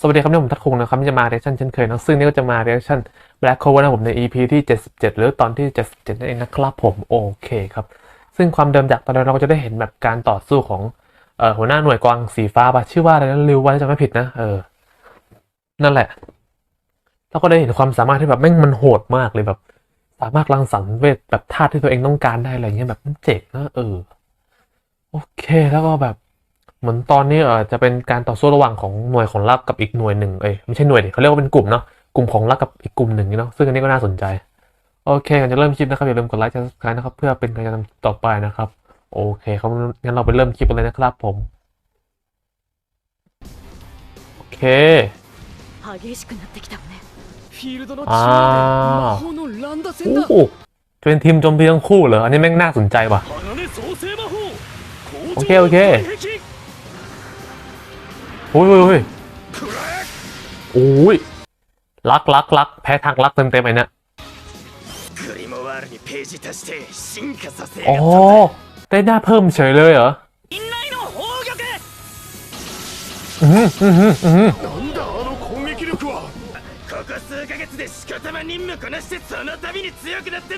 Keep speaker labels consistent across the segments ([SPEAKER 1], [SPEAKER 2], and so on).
[SPEAKER 1] สวัสดีครับเนี่ยผมทัดคงนะครับที่จะมาเรียชั่นเช่นเคยนะซึ่งนี่ก็จะมาเรียชั่น Black Clover นะผมใน EP ที่ 77 หรือตอนที่ 77 นั่นเองนะครับผมโอเคครับ ซึ่งความเดิมจากตอนนั้นเราก็จะได้เห็นแบบการต่อสู้ของเอ่อหัวหน้าหน่วยกวางสีฟ้าปะชื่อว่าอะไรนะริวไว้จะไม่ผิดนะเออ นั่นแหละแล้วก็ได้เห็นความสามารถที่แบบแม่งมันโหดมากเลยแบบ สามารถรังสรรค์เวทแบบธาตุที่ตัวเองต้องการได้อะไรเงี้ยแบบมันเจ๋งนะเออโอเคแล้วก็แบบ เหมือนตอนนี้อาจจะเป็นการต่อสู้ระหว่างของหน่วยของรักกับอีกหน่วยหนึ่งเอ้ยไม่ใช่หน่วยดิเขาเรียกว่าเป็นกลุ่มเนาะกลุ่มของรักกับอีกกลุ่มหนึ่งเนาะซึ่งอันนี้ก็น่าสนใจ โอเคกันจะเริ่มคลิปนะครับอย่าลืมกดไลค์กดซับสไครต์นะครับเพื่อเป็นกำลังใจต่อไปนะครับ โอเคครังั้นเราไปเริ่มคลิปเลยนะครับผมโอเค
[SPEAKER 2] อ้า
[SPEAKER 1] โอ้จะเป็นทีมโจมตีทั้งคู่เหรออันนี้แม่งน่าสนใจว่ะโอเคโอเค โอ้ยโอ้ยโอ้ยลักลักลักแพ้ทางลักเต็มเต็มไอ้เนี่ย
[SPEAKER 2] โอ้
[SPEAKER 1] ได้หน้าเพิ่มเฉยเลยเหรออืมอืมอืมอืม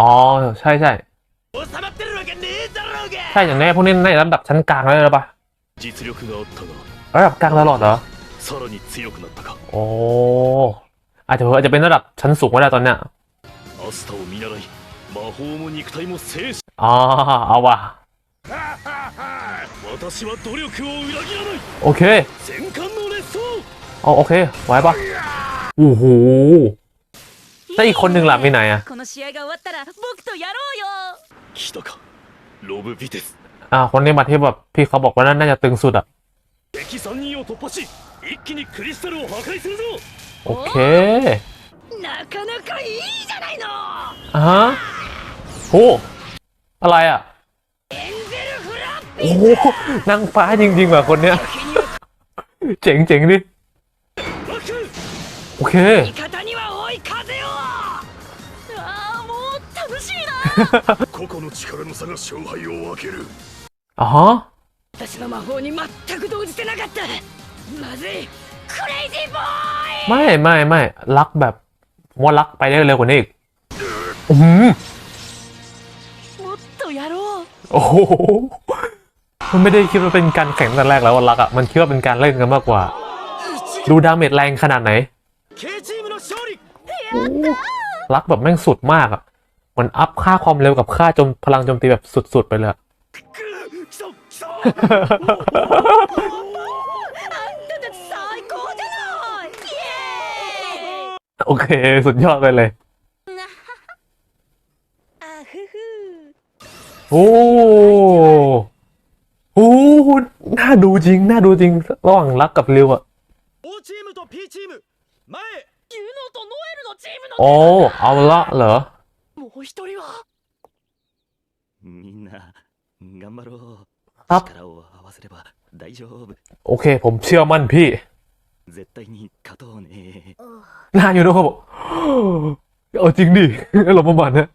[SPEAKER 1] อ๋อใช่ใช่ใช่อย่างแน่พวกนี้ในระดับชั้นกลางแล้วหรือปะ ระดับกลางตลอดเหรอโอ้อาจจะอาจจะเป็นระดับชั้นสูงก็ได้ตอนเนี้ยอ๋อเอาว่ะโอเคเอโอเคไว้ปะโอ้โหแล้วอีกคนหนึ่งหลับไปไหนอะอ่าคนนี้มาที่แบบพี่เขาบอกว่าน่าจะตึงสุดอะ
[SPEAKER 2] 敵3人を突破し一気にクリスタルを破壊するぞ
[SPEAKER 1] โอเค
[SPEAKER 3] なかなかいいじゃないの
[SPEAKER 1] อ่าฮะโหอะไรอะ
[SPEAKER 3] エンゼルフラッ
[SPEAKER 1] โอ้โหนางฟ้าจริงๆว่ะคนเนี้ย
[SPEAKER 3] ピには
[SPEAKER 1] เจ๋งเจ๋งดิ
[SPEAKER 2] バック
[SPEAKER 1] โอเค
[SPEAKER 3] 味方には追い風をああもう楽しいな
[SPEAKER 2] 個々の力の差が勝敗を分ける
[SPEAKER 1] อ่าฮะ
[SPEAKER 3] 私の魔法に全く動じてなかったまずいクレイジーボーイ
[SPEAKER 1] ไม่ไม่ไม่รักแบบผมว่ารักไปได้เร็วกว่านี้อีกอืม
[SPEAKER 3] もっとやろう
[SPEAKER 1] โอ้โหมันไม่ได้คิดว่าเป็นการแข่งตั้งแต่แรกแล้วว่ารักอ่ะมันคิดว่าเป็นการเล่นกันมากกว่า ดูดาเมจแรงขนาดไหน
[SPEAKER 2] K チームの勝利
[SPEAKER 1] รักแบบแม่งสุดมากอ่ะมันอัพค่าความเร็วกับค่าโจมพลังโจมตีแบบสุดๆไปเลยอะ
[SPEAKER 2] く来 た来た
[SPEAKER 3] あんたたち最高じゃないイエーイ
[SPEAKER 1] โอเค สุดยอดไปเลย
[SPEAKER 3] あふふ
[SPEAKER 1] โอ้โหน่าดูจริง น่าดูจริง ระหว่างรักกับริวอะ
[SPEAKER 2] O チームと P チーム前
[SPEAKER 3] ユノとノエルのチーム
[SPEAKER 1] โอ้ เอาละเหรอ
[SPEAKER 3] のもう一人は
[SPEAKER 2] みんな頑張ろう
[SPEAKER 1] ครับ
[SPEAKER 2] 力を合わせれば大丈夫
[SPEAKER 1] โอเค ผมเชื่อมั่นพี่
[SPEAKER 2] 絶対に勝とうね
[SPEAKER 1] น่าอยู่นะครับบอกเอาจริงดิ เราประมาณเนี้ย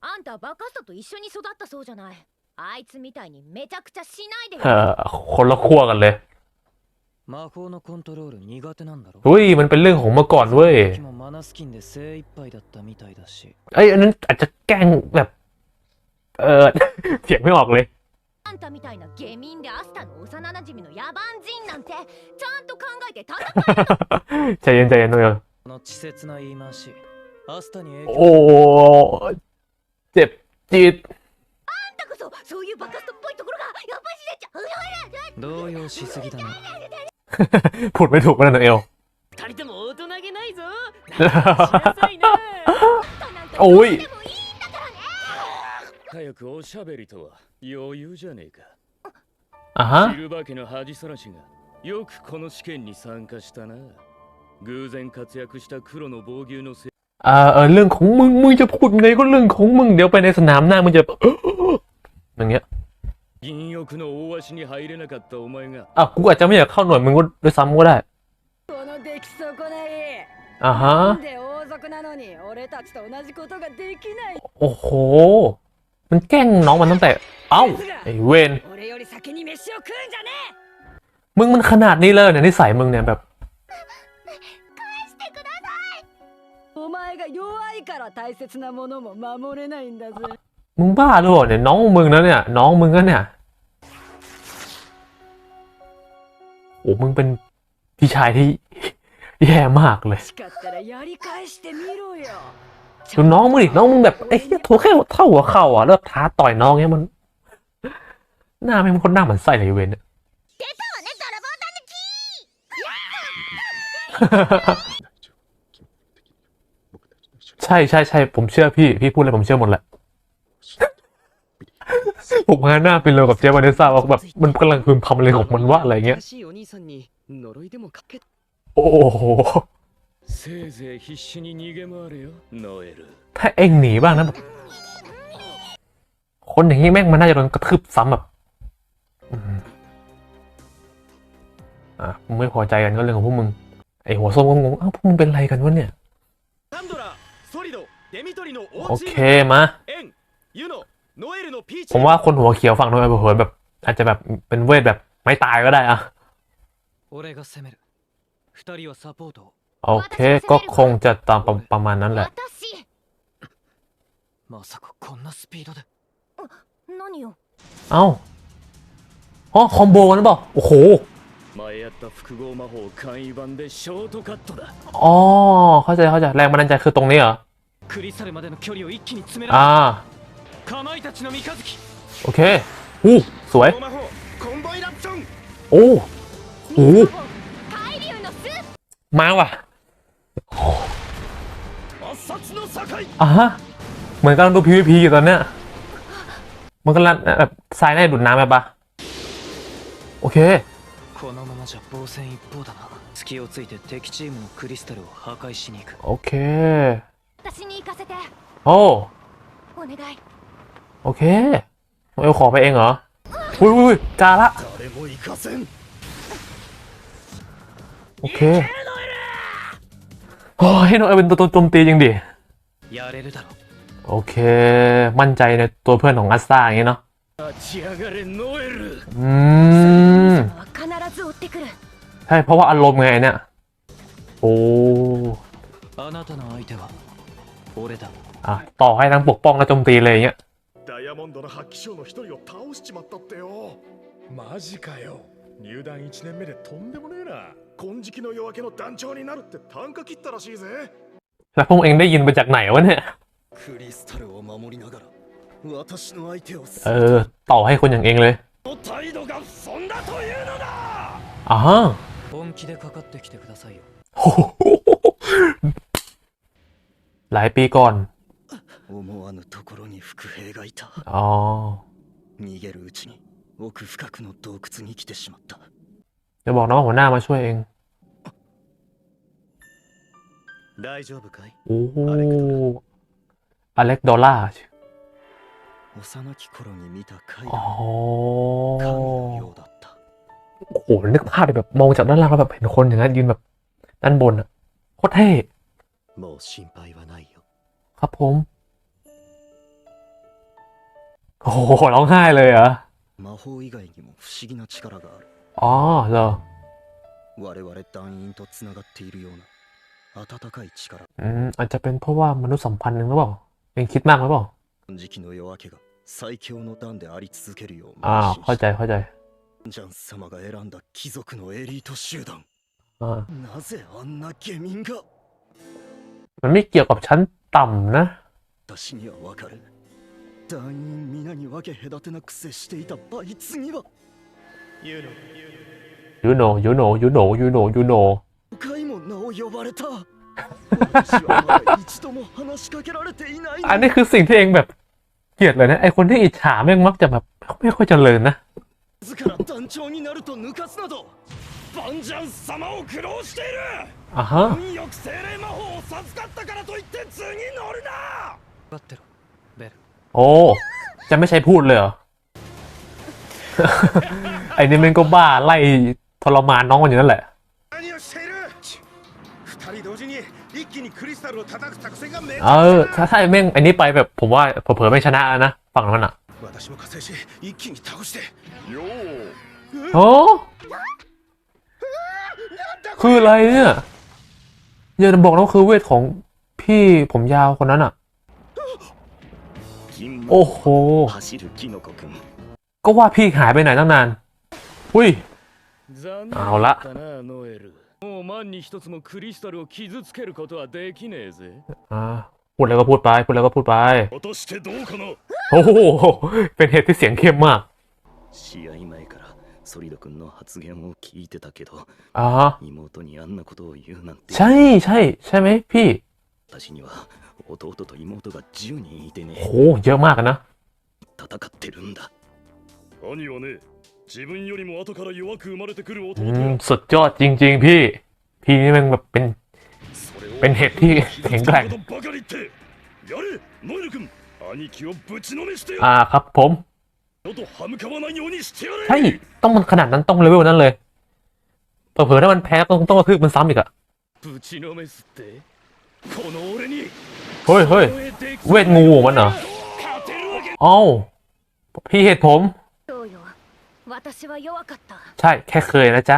[SPEAKER 3] あんたバカスタと一緒に育ったそうじゃないあいつみたいにめちゃくちゃしないで
[SPEAKER 1] เอ
[SPEAKER 3] よ
[SPEAKER 1] อคนละขั้วกันเลย
[SPEAKER 4] 魔法のコントロール苦手なんだろ
[SPEAKER 1] เฮ้ย มันเป็นเรื่องของเมื่อก่อนเว้ย
[SPEAKER 4] 時もマナスキンで精一杯だったみたいだし
[SPEAKER 1] เอ้ยอันนั้นอาจจะแกล้งแบบ เออ เสียงไม่ออกเลย
[SPEAKER 3] あんたみたいな下民でアスタの幼馴染の野蛮人なんて ちゃんと考えて戦う
[SPEAKER 1] 자연자연の。よ
[SPEAKER 4] この稚拙な言い回しアスタに影響。
[SPEAKER 1] おー잽딥
[SPEAKER 3] あんたこそそういうバカストっぽいところがやっしれちゃう。
[SPEAKER 4] 動揺しすぎだな。
[SPEAKER 1] れで怒らないよ。
[SPEAKER 3] 二人とも大人げないぞ。
[SPEAKER 1] おい。
[SPEAKER 2] 早くおしゃべりとは余裕じゃねえか
[SPEAKER 1] อ่ะฮะ
[SPEAKER 2] シルバー家の恥さらしがよくこの試験に参加したな偶然活躍した黒の防御のせい
[SPEAKER 1] เออเออเรื่องของมึง มึงจะพูดไงก็เรื่องของมึง เดี๋ยวไปในสนามหน้ามึงจะ อย่างเงี้ย
[SPEAKER 2] 銀翼の大足に入れなかったお前が
[SPEAKER 1] อ่ะกูอาจจะไม่อยากเข้าหน่วยมึงก็ด้วยซ้ำก็ได้
[SPEAKER 5] この出来損ない
[SPEAKER 1] อ่ะฮะ
[SPEAKER 5] なんで王族なのに俺たちと同じことができない
[SPEAKER 1] โอ้โห มันแกล้งน้องมันตั้งแต่ เอ้าไอ้เวนมึงมันขนาดนี้เลยเนี่ยนิสัยมึงเนี่ยแบบมึงบ้าหรือเปล่าเนี่ยน้องมึงนะเนี่ย น้องมึงก็เนี่ยโอ้มึงเป็นพี่ชายที่แย่มากเลย ดูน้องมึงดิน้องมึงแบบไอ้เหี้ยตัวแค่เท่าหัวเข่าอะแล้วท้าต่อยน้องเงี้ยมัน หน้าแม่งคนหน้าเหมือนไส้เลยเว้นเนี่ยใช่ใช่ใช่ผมเชื่อพี่ พี่พูดเลยผมเชื่อหมดแหละผมหาหน้าเป็นเลยกับเจวานิซาว่าแบบมันกำลังพึมพำอะไรของมันว่าอะไรเงี้ย โอ้ ถ้าเองหนีบ้างนะแบบคนอย่างนี้แม่งมันน่าจะโดนกระทืบซ้ำแบบอะไม่พอใจกันก็เรื่องของพวกมึง ไอหัวส้มก็งงอ้าวพวกมึงเป็นไรกันวะเนี่ย โอเคมาผมว่าคนหัวเขียวฝั่งโนเอลเผยแบบ อาจจะแบบเป็นเวทแบบไม่ตายก็ได้อะ โอเค ก็คงจะตามประมาณนั้นแหละเอ้าอ๋อคอมโบกันหรือเปล่าโอ้โหอ๋อเข้าใจเข้าใจแรงบันดาลใจคือตรงนี้เหรออ่าโอเคอู้สวยโอ้โหมาว่ะ อ่ะฮะ เหมือนกำลังดู PVP อยู่ตอนเนี้ย มันกำลังแบบทรายได้ดูดน้ำแบบปะโอเค
[SPEAKER 4] このままじゃ防戦一方だな隙をついて敵チームのクリスタルを破壊しに行く
[SPEAKER 1] โอเค
[SPEAKER 3] 私に行かせて
[SPEAKER 1] โอ้
[SPEAKER 3] お願い
[SPEAKER 1] โอเคเอลขอไปเองเหรอ อุ้ยอุ้ยอุ้ยกาละ
[SPEAKER 2] 誰も行かせん
[SPEAKER 1] โอเค โอ้ยให้น้องเอลเป็นตัวโจมตีจริงดิ
[SPEAKER 4] やれるだろ
[SPEAKER 1] โอเค มั่นใจในตัวเพื่อนของอัสตาอย่างงี้เนาะ
[SPEAKER 2] 立ち上がれノエル
[SPEAKER 1] อืม
[SPEAKER 3] は必ず追ってくる
[SPEAKER 1] ใช่เพราะว่าอารมณ์ไงเนี่ย โอ้
[SPEAKER 4] あなたの相手は俺だ
[SPEAKER 1] อะต่อให้ทั้งปกป้องและโจมตีเลยอย่างเงี้ย
[SPEAKER 6] ダイヤモンドの発揮賞の一人を倒しちまったってよマジかよ入団1年目でとんでもねえな 金色の夜明けの団長になるって単価切ったらしいぜ
[SPEAKER 1] แล้วพวกเองได้ยินมาจากไหนวะเนี่ย
[SPEAKER 2] クリスタルを守りながら私の相手を
[SPEAKER 1] เออ ต่อให้คนอย่างเองเลย
[SPEAKER 2] の態度がそんだというのだ
[SPEAKER 1] อ่าฮะ
[SPEAKER 4] 本気でかかってきてくださいよ
[SPEAKER 1] โอ้โหหลายปีก่อน
[SPEAKER 2] 思わぬところに伏兵がいた
[SPEAKER 1] อ๋อ
[SPEAKER 2] 逃げるうちに奥深くの洞窟に来てしまった
[SPEAKER 1] จะบอกนะว่าหัวหน้ามาช่วยเอง
[SPEAKER 2] 大丈夫かい
[SPEAKER 1] โอ้อเล็กดอลลาร์
[SPEAKER 2] 幼き頃に見た階
[SPEAKER 1] อ๋อ
[SPEAKER 2] 段神のようだった
[SPEAKER 1] โอ้โห นึกภาพเลยแบบมองจากด้านล่างแล้วแบบเห็นคนอย่างนั้นยืนแบบด้านบนอะโคตรเท่
[SPEAKER 2] もう心配はないよ
[SPEAKER 1] ครับผม โอ้โหร้องไห้เลยเหรอ
[SPEAKER 2] 魔法以外にも不思議な力がある
[SPEAKER 1] อ๋อเหรอ
[SPEAKER 2] 我々団員とつながっているような温かい力
[SPEAKER 1] อืมอาจจะเป็นเพราะว่ามนุษย์สัมพันธ์หนึ่งหรือเปล่าเองคิดมากหรือเปล่า
[SPEAKER 2] 金色の夜明けが最強の段であり続けるよう
[SPEAKER 1] อ่า
[SPEAKER 2] 邁進
[SPEAKER 1] เข้า
[SPEAKER 2] し
[SPEAKER 1] ใจเข้าใจ
[SPEAKER 2] ジャンス様が選んだ貴族のエリート集団
[SPEAKER 1] อ่า
[SPEAKER 2] なぜあんな下民が
[SPEAKER 1] มันไม่เกี่ยวกับชั้นต่ำนะ
[SPEAKER 2] 私にはわかる団員皆に分け隔てなく接していたあいつには
[SPEAKER 1] you know you know you know you know you know
[SPEAKER 2] 5回も名を呼ばれた私はまだ一度も話しかけられていない
[SPEAKER 1] อัน
[SPEAKER 2] の
[SPEAKER 1] นี้คือสิ่งที่เองแบบเกลียดเลยนะไอคนที่อิจฉาแม่งมักจะแบบไม่ค่อยเจริญนะ
[SPEAKER 2] 自ら団長になると抜かすなどバンジャンス様を苦労している
[SPEAKER 1] อ่าฮะ
[SPEAKER 2] 運よく精霊魔法を授かったからといって図に乗るな
[SPEAKER 4] 待ってろベル
[SPEAKER 1] โอ้จะไม่ใช่พูดเลยเหรอ ไอ้นี่แม่งก็บ้าไล่ทรมานน้องมันอยู่นั่นแหละ เออถ้าถ้าแม่งอันนี้ไปแบบผมว่าเผลอๆไม่ชนะนะฝั่งนั้นอะโอ้คืออะไรเนี่ยอย่าบอกนะว่าคือเวทของพี่ผมยาวคนนั้นอะ โอ้โห ก็ว่าพี่หายไปไหนตั้งนาน อุ้ย
[SPEAKER 2] เอา
[SPEAKER 1] ละ
[SPEAKER 2] だったなノエルもう万に一つもクリスタルを傷つけることはできねえぜ
[SPEAKER 1] อ่า พูดอะไรก็พูดไป พูดอะไรก็พูดไป
[SPEAKER 6] 果たしてどうかな
[SPEAKER 1] โอ้โห เป็นเหตุที่เสียงเข้มมาก
[SPEAKER 2] 試合前からソリド君の発言を聞いてたけど
[SPEAKER 1] อ่าฮะ
[SPEAKER 2] 妹にあんなことを言うなんて
[SPEAKER 1] ใช่ใช่ใช่ไหมพี่
[SPEAKER 2] 私には弟と妹が10人いて
[SPEAKER 1] โห
[SPEAKER 2] ね
[SPEAKER 1] เยอะมากอะนะ
[SPEAKER 2] 戦ってるんだ
[SPEAKER 6] 兄はね自分よりも後から弱く生まれてくる弟
[SPEAKER 1] อื
[SPEAKER 6] や
[SPEAKER 1] ม สุดยอดจริง ๆ พี่ พี่นี่มันแบบเป็นเป็นเห็ดที่แข็งแกร่งอ่าครับผมใช่ต้องมันขนาดนั้นต้องเลเวลนั้นเลยเผื่อถ้ามันแพ้ต้องต้องกระพือมันซ้ำอีกอะเฮ้ยเฮ้ยเวทงูมันเหรอเอาพี่เหตุผม ใช่แค่เคยนะจ๊ะ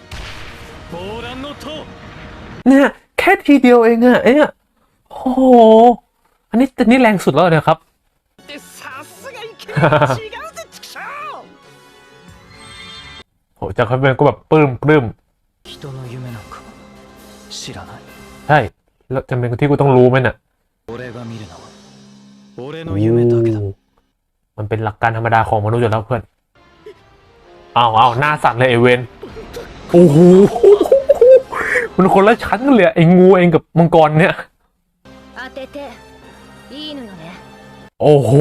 [SPEAKER 1] เนี่ยแค่ทีเดียวเองอะเนี่ยโอ้โห อันนี้นี่แรงสุดแล้วเนี่ยครับ โอ้จากคาเป็นก็แบบปลื้มปลื้มใช่ แล้วจำเป็นที่กูต้องรู้ไหมน่ะมันเป็นหลักการธรรมดาของมนุษย์อยู่แล้วเพื่อน เอาเอาหน้าสั่นเลยเอเวน โอ้โห มันคนละชั้นกัเลยไอ้งูเองกับมังกรเนี่ยโอ้โห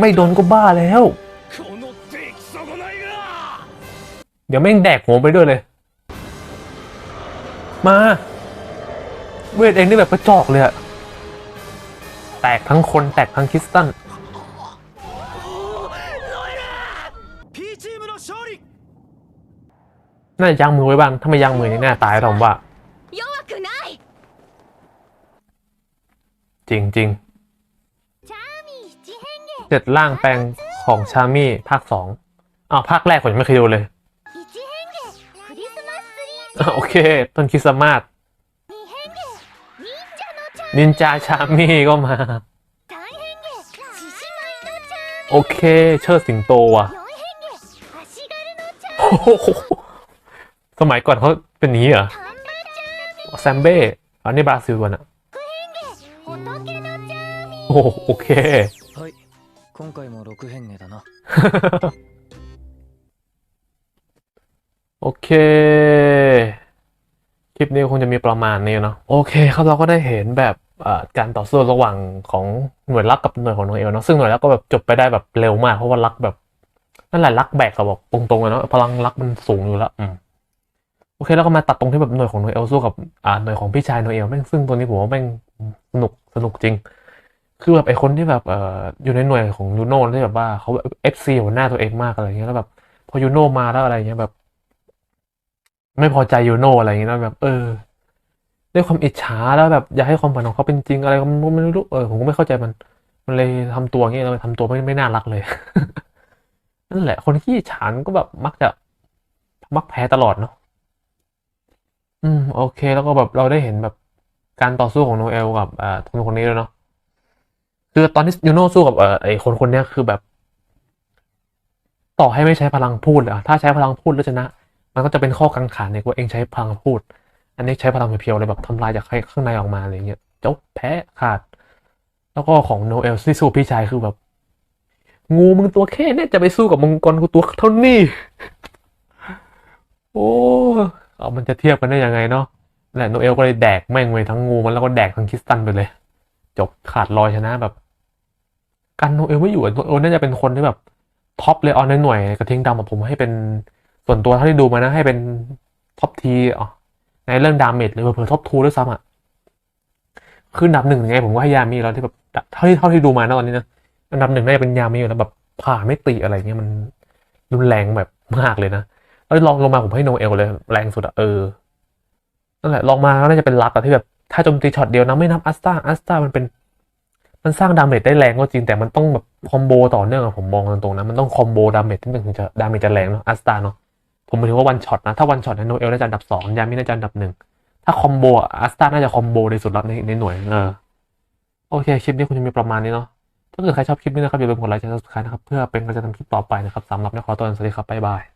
[SPEAKER 1] ไม่โดนก็บ้าแล้ว เดี๋ยวแม่งแดกหัวไปด้วยเลย มา เวทเองนี่แบบกระจอกเลยอะแตกทั้งคนแตกทั้งคริสตัน น่าจะยั้งมือไว้บ้างถ้าไม่ยั้งมือเนี่ยน่าตายผมว่า จริงจริงเจ็ดร่างแปลงของชามี่ภาคสองอ้าวภาคแรกผมยังไม่เคยดูเลยโอเค ต้นคริสต์มาสนินจาชามี่ก็มา โอเค เชิดสิงโตว่ะโสมัยก่อนเขาเป็นนี้เหรอแซมเบ้อันนี้บราซิลวัน
[SPEAKER 3] อะ
[SPEAKER 1] โอ้โอเค。โอเค คลิปนี้คงจะมีประมาณนี้เนาะ โอเคครับเราก็ได้เห็นแบบการต่อสู้ระหว่างของหน่วยรักกับหน่วยของน้องเอลเนาะ ซึ่งหน่วยรักก็แบบจบไปได้แบบเร็วมากเพราะว่ารักแบบ นั่นแหละรักแบกเขาบอกตรงๆเลยเนาะพลังรักมันสูงอยู่แล้ว อเคแล้วก็มาตัดตรงที่แบบหน่วยของโนเอลสู้กับอ่าหน่วยของพี่ชายโนเอลแม่งซึ่งตัวนี้ผมว่าแม่งสนุกสนุกจริง คือแบบไอคนที่แบบเอ่ออยู่ในหน่วยของยูโน่ที่แบบว่าเขาเอฟซีหัวหน้าตัวเองมากอะไรเงี้ยแล้วแบบ พอยูโน่มาแล้วอะไรเงี้ยแบบ ไม่พอใจยูโน่อะไรเงี้ยแล้วแบบ เออด้วยความอิจฉาแล้วแบบอยากให้ความฝันของเขาเป็นจริงอะไรก็ไม่รู้เออผมก็ไม่เข้าใจมัน มันเลยทำตัวเงี้ยเราทำตัวไม่ไม่น่ารักเลยนั่นแหละ คนขี้อิจฉามันก็แบบมักจะมักแพ้ตลอดเนาะ อืม โอเค แล้วก็แบบเราได้เห็นแบบการต่อสู้ของโนเอลกับอ่าคนคนนี้แล้วยเนาะคือตอนที่ยูโน่สู้กับเอ่อไอคนคนเนี้ยคือแบบ ต่อให้ไม่ใช้พลังพูดอะถ้าใช้พลังพูดแล้วชนะ มันก็จะเป็นข้อกังขาในว่าเองใช้พลังพูด อันนี้ใช้พลังเพียวๆเลยแบบทำลายจากข้างในออกมาอะไรเงี้ยจบแพ้ขาด แล้วก็ของโนเอลที่สู้พี่ชายคือแบบ งูมึงตัวแค่เนี่ยจะไปสู้กับมังกรกูตัวเท่านี้ โอ้ มันจะเทียบกันได้ยังไงเนาะแหละโนเอลก็เลยแดกแม่งไปทั้งงูมันแล้วก็แดกทั้งคริสตันไปเลย จบขาดลอยชนะแบบกันโนเอลไม่อยู่โนเอลน่าจะเป็นคนที่แบบท็อปเลยเอาในหน่วยกระทิงดำอะผมให้เป็นส่วนตัวเท่าที่ดูมานะ ให้เป็นท็อปทีอ๋อในเรื่องดาเมจหรือเผื่อท็อปทูด้วยซ้ำอะคืออันดับหนึ่งยังไงผมก็ให้ยามีแล้วที่แบบเท่าที่เท่าที่ดูมานะตอนนี้นะอันดับหนึ่งน่าจะเป็นยามีอยู่แล้วแบบผ่าไม่ติอะไรเงี้ยมันรุนแรงแบบมากเลยนะ แล้วลองลงมาผมให้โนเอลเลย แรงสุดอะเออ นั่นแหละลองมาก็น่าจะเป็นลักอะที่แบบ ถ้าโจมตีช็อตเดียวนะไม่นับอัสตาอัสตามันเป็น มันสร้างดาเมจได้แรงก็จริงแต่มันต้องแบบคอมโบต่อเนื่องอะผมมองตรงๆนะมันต้องคอมโบดาเมจที่ถึงจะดาเมจจะแรงเนาะอัสตาเนาะผมหมายถึงว่าวันช็อตนะ ถ้าวันช็อตในโนเอลน่าจะอันดับสองยามิน่าจะอันดับหนึ่งถ้าคอมโบอัสตาน่าจะคอมโบในสุดละในในหน่วยเออโอเคคลิปนี้คุณจะมีประมาณนี้เนาะถ้าเกิดใครชอบคลิปนี้นะครับอย่าลืมกดไลค์กดซับสไครต์นะครับเพื่อเป็นกำลังใจทำคลิปต่อไปนะครับสำหรับในขอตัวสวัสดีครับบ๊ายบาย